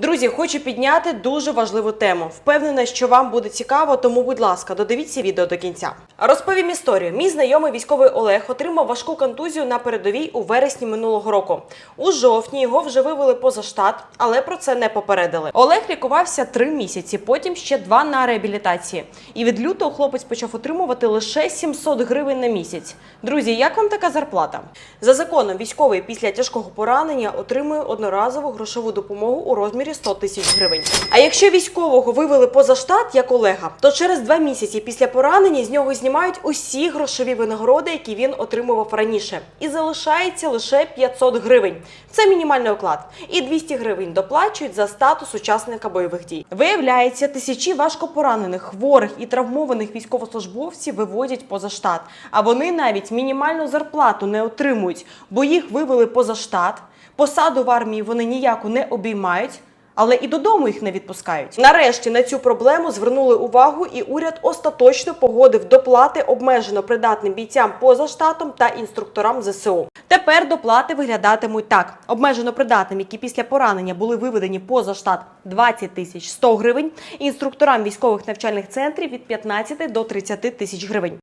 Друзі, хочу підняти дуже важливу тему. Впевнена, що вам буде цікаво, тому, будь ласка, додивіться відео до кінця. Розповім історію. Мій знайомий військовий Олег отримав важку контузію на передовій у вересні минулого року. У жовтні його вже вивели поза штат, але про це не попередили. Олег лікувався три місяці, потім ще два на реабілітації. І від лютого хлопець почав отримувати лише 700 гривень на місяць. Друзі, як вам така зарплата? За законом, військовий після тяжкого поранення отримує одноразову грошову допомогу у розмірі 100 тисяч гривень. А якщо військового вивели поза штат, як Олега, то через два місяці після поранення з нього знімають усі грошові винагороди, які він отримував раніше, і залишається лише 500 гривень. Це мінімальний оклад. І 200 гривень доплачують за статус учасника бойових дій. Виявляється, тисячі важкопоранених, хворих і травмованих військовослужбовців виводять поза штат. А вони навіть мінімальну зарплату не отримують, бо їх вивели поза штат. Посаду в армії вони ніяку не обіймають. Але і додому їх не відпускають. Нарешті на цю проблему звернули увагу, і уряд остаточно погодив доплати обмежено придатним бійцям поза штатом та інструкторам ЗСУ. Тепер доплати виглядатимуть так: обмежено придатним, які після поранення були виведені поза штат 20 тисяч 100 гривень, інструкторам військових навчальних центрів від 15 до 30 тисяч гривень.